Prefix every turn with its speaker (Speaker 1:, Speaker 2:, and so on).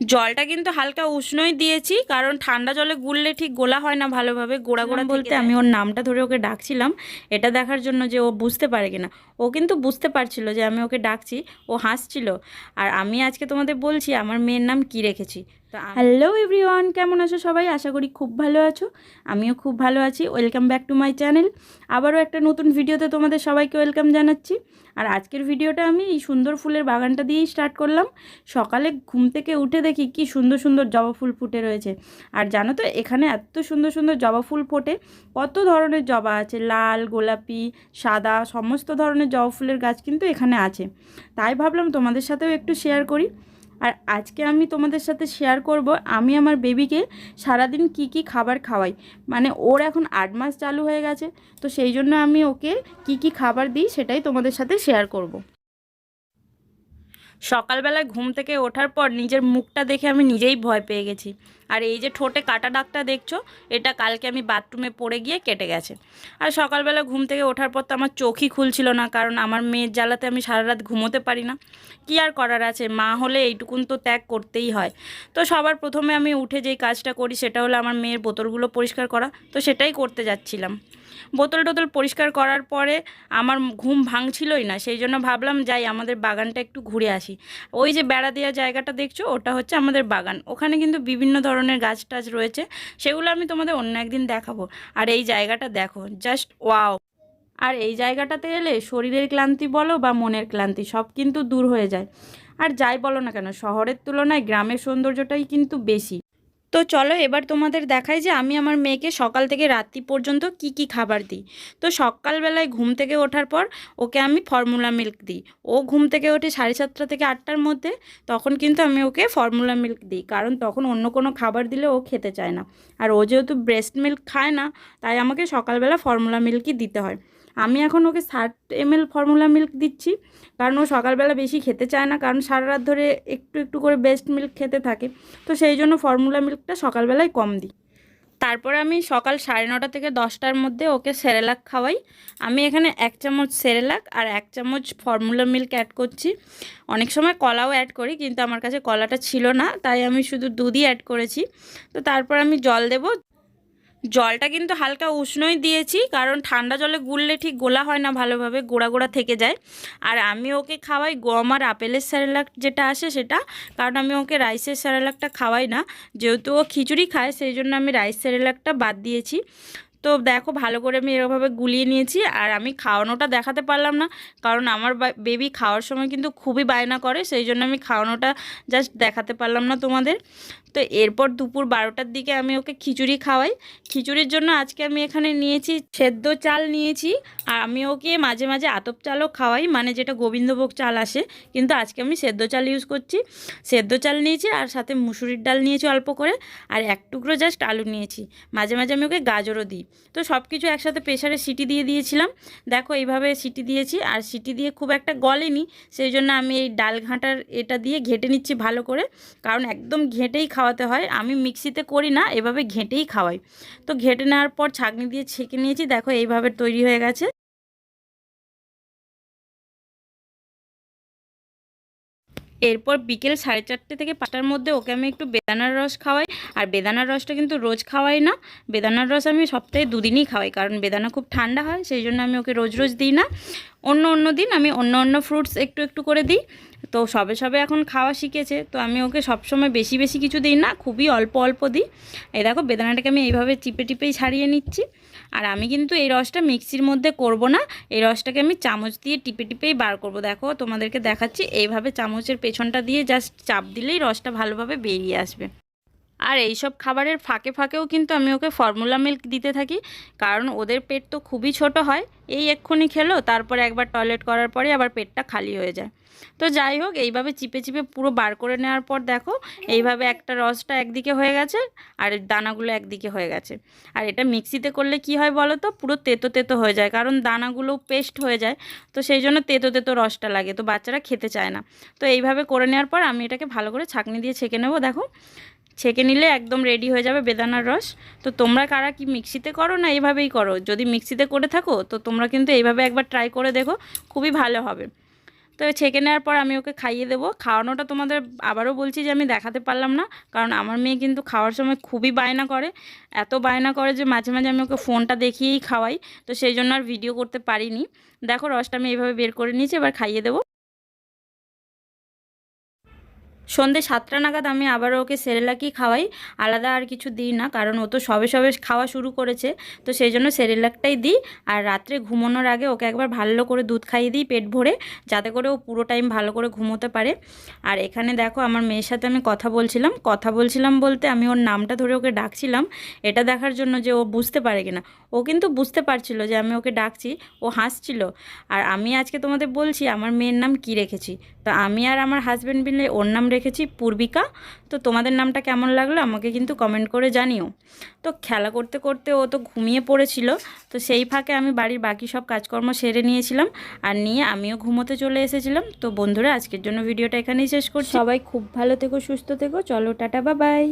Speaker 1: জলটা কিন্তু হালকা উষ্ণই দিয়েছি কারণ ঠান্ডা জলে গুললে ঠিক গোলা হয় না ভালোভাবে গোড়া গোড়া বলতে আমি ওর নামটা ধরে ওকে ডাকছিলাম এটা দেখার জন্য যে ও বুঝতে পারে কিনা। ও কিন্তু বুঝতে পারছিল যে আমি ওকে ডাকছি ও হাসছিল। আর আমি আজকে তোমাদের বলছি আমার মেয়ের নাম কি রেখেছি? হ্যালো এভরিওয়ান কেমন আছো সবাই? আশা করি খুব ভালো আছো। আমিও খুব ভালো আছি। Welcome back to my channel আবারও একটা নতুন ভিডিওতে তোমাদের সবাইকে ওয়েলকাম জানাচ্ছি। আর আজকের ভিডিওটা আমি এই সুন্দর ফুলের বাগানটা দিয়েই স্টার্ট করলাম। সকালে ঘুম থেকে উঠে দেখি কি সুন্দর সুন্দর জবা ফুল ফুটে রয়েছে। আর জানো তো, এখানে এত সুন্দর সুন্দর জবা ফুল ফোটে। কত ধরনের জবা আছে? লাল, গোলাপি, সাদা, সমস্ত ধরনের জবা ফুলের গাছ কিন্তু এখানে আছে। তাই ভাবলাম তোমাদের সাথেও একটু শেয়ার করি। আর আজকে আমি তোমাদের সাথে শেয়ার করব, আমি আমার বেবিকে সারাদিন কি কি খাবার খাওয়াই মানে ওর এখন আট মাস চালু হয়ে গেছে, তো সেই জন্য আমি ওকে কি কি খাবার দিই সেটাই তোমাদের সাথে শেয়ার করব। সকালবেলায় ঘুম থেকে ওঠার পর নিজের মুখটা দেখে আমি নিজেই ভয় পেয়ে গেছি আর এই যে ঠোঁটে কাটা দাগটা দেখছ, এটা কালকে আমি বাথরুমে পড়ে গিয়ে কেটে গেছে। আর সকালবেলা ঘুম থেকে ওঠার পর তো আমার চোখই খুলছিল না, কারণ আমার মেয়ের জ্বালাতে আমি সারা রাত ঘুমোতে পারি না। কি আর করার আছে? মা হলে এইটুকুন তো ত্যাগ করতেই হয়। তো সবার প্রথমে আমি উঠে যেই কাজটা করি, সেটা হলো আমার মেয়ের বোতলগুলো পরিষ্কার করা। তো সেটাই করতে যাচ্ছিলাম। বোতল টোতল পরিষ্কার করার পরে আমার ঘুম ভাঙছিলই না, সেই জন্য ভাবলাম যাই আমাদের বাগানটা একটু ঘুরে আসি। ওই যে বেড়া দেওয়া জায়গাটা দেখছ, ওটা হচ্ছে আমাদের বাগান। ওখানে কিন্তু বিভিন্ন ধরনের গাছ টাছ রয়েছে, সেগুলো আমি তোমাদের অন্য একদিন দেখাবো। আর এই জায়গাটা দেখো জাস্ট ওয়াও আর এই জায়গাটাতে এলে শরীরের ক্লান্তি বলো বা মনের ক্লান্তি, সব কিন্তু দূর হয়ে যায়। আর যাই বলো না কেন, শহরের তুলনায় গ্রামের সৌন্দর্যটাই কিন্তু বেশি। তো চলো এবার তোমাদের দেখাই যে আমি আমার মেয়েকে সকাল থেকে রাত্রি পর্যন্ত কি কি খাবার দিই। তো সকালবেলায় ঘুম থেকে ওঠার পর ওকে আমি ফর্মুলা মিল্ক দিই। ও ঘুম থেকে ওঠে সাড়ে সাতটা থেকে আটটার মধ্যে, তখন কিন্তু আমি ওকে ফর্মুলা মিল্ক দিই। কারণ তখন অন্য কোনো খাবার দিলে ও খেতে চায় না। আর ও যেহেতু ব্রেস্ট মিল্ক খায় না, তাই আমাকে সকালবেলা ফর্মুলা মিল্কই দিতে হয়। আমি এখন ওকে ষাট এমএল ফর্মুলা মিল্ক দিচ্ছি। কারণ ও সকালবেলা বেশি খেতে চায় না, কারণ সারা রাত ধরে একটু একটু করে বেস্ট মিল্ক খেতে থাকে। তো সেই জন্য ফর্মুলা মিল্কটা সকালবেলায় কম দিই। তারপরে আমি সকাল সাড়ে নটা থেকে দশটার মধ্যে ওকে সেরেলাক খাওয়াই। আমি এখানে এক চামচ সেরেলাক আর এক চামচ ফর্মুলা মিল্ক অ্যাড করছি। অনেক সময় কলাও অ্যাড করি, কিন্তু আমার কাছে কলাটা ছিল না, তাই আমি শুধু দুধই অ্যাড করেছি। তো তারপর আমি জল দেব। জলটা কিন্তু হালকা উষ্ণই দিয়েছি, কারণ ঠান্ডা জলে গুললে ঠিক গোলা হয় না ভালোভাবে, গোড়া গোড়া থেকে যায়। আর আমি ওকে খাওয়াই গম আর আপেলের স্যারেলাক যেটা আসে সেটা, কারণ আমি ওকে রাইসের স্যারেলাকটা খাওয়াই না। যেহেতু ও খিচুড়ি খায়, সেই জন্য আমি রাইস স্যারেলাকটা বাদ দিয়েছি। তো দেখো ভালো করে আমি এরকমভাবে গুলিয়ে নিয়েছি আর আমি খাওয়ানোটা দেখাতে পারলাম না। কারণ আমার বেবি খাওয়ার সময় কিন্তু খুবই বায়না করে, সেই জন্য আমি খাওয়ানোটা জাস্ট দেখাতে পারলাম না তোমাদের। তো এরপর দুপুর বারোটার দিকে আমি ওকে খিচুড়ি খাওয়াই। খিচুড়ির জন্য আজকে আমি এখানে নিয়েছি সেদ্ধ চাল নিয়েছি আর আমি ওকে মাঝে মাঝে আতপ চালও খাওয়াই মানে যেটা গোবিন্দভোগ চাল আসে, কিন্তু আজকে আমি সেদ্ধ চাল ইউজ করছি। সেদ্ধ চাল নিয়েছি আর সাথে মুসুরির ডাল নিয়েছি অল্প করে, আর এক টুকরো জাস্ট আলু নিয়েছি। মাঝে মাঝে আমি ওকে গাজরও দিই। তো সব কিছু একসাথে প্রেশারে সিটি দিয়ে দিয়েছিলাম। দেখো এইভাবে সিটি দিয়েছি, আর সিটি দিয়ে খুব একটা গলেনি, সেই জন্য আমি এই ডাল ঘাঁটার এটা দিয়ে ঘেটে নিচ্ছি ভালো করে, কারণ একদম ঘেঁটেই খাওয়াতে হয়। আমি মিক্সিতে করি না, এভাবে ঘেঁটেই খাওয়াই। তো ঘেঁটে নেওয়ার পর ছাঁকনি দিয়ে ছেঁকে নিয়েছি, দেখো এইভাবে তৈরি হয়ে গেছে। এরপর বিকেল সাড়ে চারটে থেকে পাঁচটার মধ্যে ওকে আমি একটু বেদানার রস খাওয়াই। আর বেদানার রসটা কিন্তু রোজ খাওয়াই না। বেদানার রস আমি সপ্তাহে দুদিনই খাওয়াই, কারণ বেদানা খুব ঠান্ডা হয়, সেই জন্য আমি ওকে রোজ রোজ দিই না। অন্য অন্য দিন আমি অন্য অন্য ফ্রুটস একটু একটু করে দিই। তো সবে সবে এখন খাওয়া শিখেছে, তো আমি ওকে সবসময় বেশি বেশি কিছু দিই না, খুবই অল্প অল্প দিই। এই দেখো বেদানাটাকে আমি এইভাবে চিপে টিপেই ছাড়িয়ে নিচ্ছি। আর আমি কিন্তু এই রসটা মিক্সির মধ্যে করব না, এই রসটাকে আমি চামচ দিয়ে টিপে টিপেই বার করব। দেখো তোমাদেরকে দেখাচ্ছি, এইভাবে চামচের পেছনটা দিয়ে জাস্ট চাপ দিলেই রসটা ভালোভাবে বেরিয়ে আসবে। আর এই সব খাবারের ফাঁকে ফাঁকেও কিন্তু আমি ওকে ফর্মুলা মিল্ক দিতে থাকি, কারণ ওদের পেট তো খুবই ছোট হয়। এই এক্ষুনি খেলো, তারপরে একবার টয়লেট করার পরে আবার পেটটা খালি হয়ে যায়। তো যাই হোক, এইভাবে চিপে চিপে পুরো বার করে নেওয়ার পর দেখো, এইভাবে একটা রসটা একদিকে হয়ে গেছে আর দানাগুলো একদিকে হয়ে গেছে। আর এটা মিক্সিতে করলে কি হয় বলো তো? পুরো তেতো তেতো হয়ে যায়, কারণ দানাগুলো পেস্ট হয়ে যায়। তো সেই জন্য তেতো তেতো রসটা লাগে, তো বাচ্চারা খেতে চায় না। তো এইভাবে করে নেওয়ার পর আমি এটাকে ভালো করে ছাঁকনি দিয়ে ছেঁকে নেব, দেখো। ছেঁকে নিলে একদম রেডি হয়ে যাবে বেদানার রস। তো তোমরা কারা কি মিক্সিতে করো না এইভাবেই করো? যদি মিক্সিতে করে থাকো, তো তোমরা কিন্তু এইভাবে একবার ট্রাই করে দেখো, খুবই ভালো হবে। তো ছেঁকে নেওয়ার পর আমি ওকে খাইয়ে দেবো। খাওয়ানোটা তোমাদের আবারও বলছি যে আমি দেখাতে পারলাম না, কারণ আমার মেয়ে কিন্তু খাওয়ার সময় খুবই বায়না করে। এত বায়না করে যে মাঝে মাঝে আমি ওকে ফোনটা দেখিয়েই খাওয়াই। তো সেই জন্য আর ভিডিও করতে পারিনি। দেখো রসটা আমি এইভাবে বের করে নিয়েছি, এবার খাইয়ে দেবো। সন্ধে সাতটা নাগাদ আমি আবারও ওকে সেরেলাকই খাওয়াই। আলাদা আর কিছু দিই না, কারণ ও তো সবে সবে খাওয়া শুরু করেছে। তো সেই জন্য সেরেলাকটাই দিই, আর রাত্রে ঘুমানোর আগে ওকে একবার ভালো করে দুধ খাইয়ে দিই পেট ভরে, যাতে করে ও পুরো টাইম ভালো করে ঘুমোতে পারে। আর এখানে দেখো আমার মেয়ের সাথে আমি কথা বলছিলাম। কথা বলছিলাম বলতে আমি ওর নামটা ধরে ওকে ডাকছিলাম। এটা দেখার জন্য যে ও বুঝতে পারে কিনা। ও কিন্তু বুঝতে পারছিল যে আমি ওকে ডাকছি, ও হাসছিল। আর আমি আজকে তোমাদের বলছি, আমার মেয়ের নাম কি রেখেছি? তো আমি আর আমার হাজব্যান্ড মিলে ওর নাম রেখেছি পূর্বিকা। তো তোমাদের নামটা কেমন লাগল আমাকে কিন্তু কমেন্ট করে জানিও। তো খেলা করতে করতে ও তো ঘুমিয়ে পড়েছিল। তো সেই ফাঁকে আমি বাড়ির বাকি সব কাজকর্ম সেরে নিয়েছিলাম। আর নিয়ে আমিও ঘুমোতে চলে এসেছিলাম। তো বন্ধুরা, আজকের জন্য ভিডিওটা এখানেই শেষ করছি। সবাই খুব ভালো থেকো, সুস্থ থেকো। চলো, টাটা বা বাই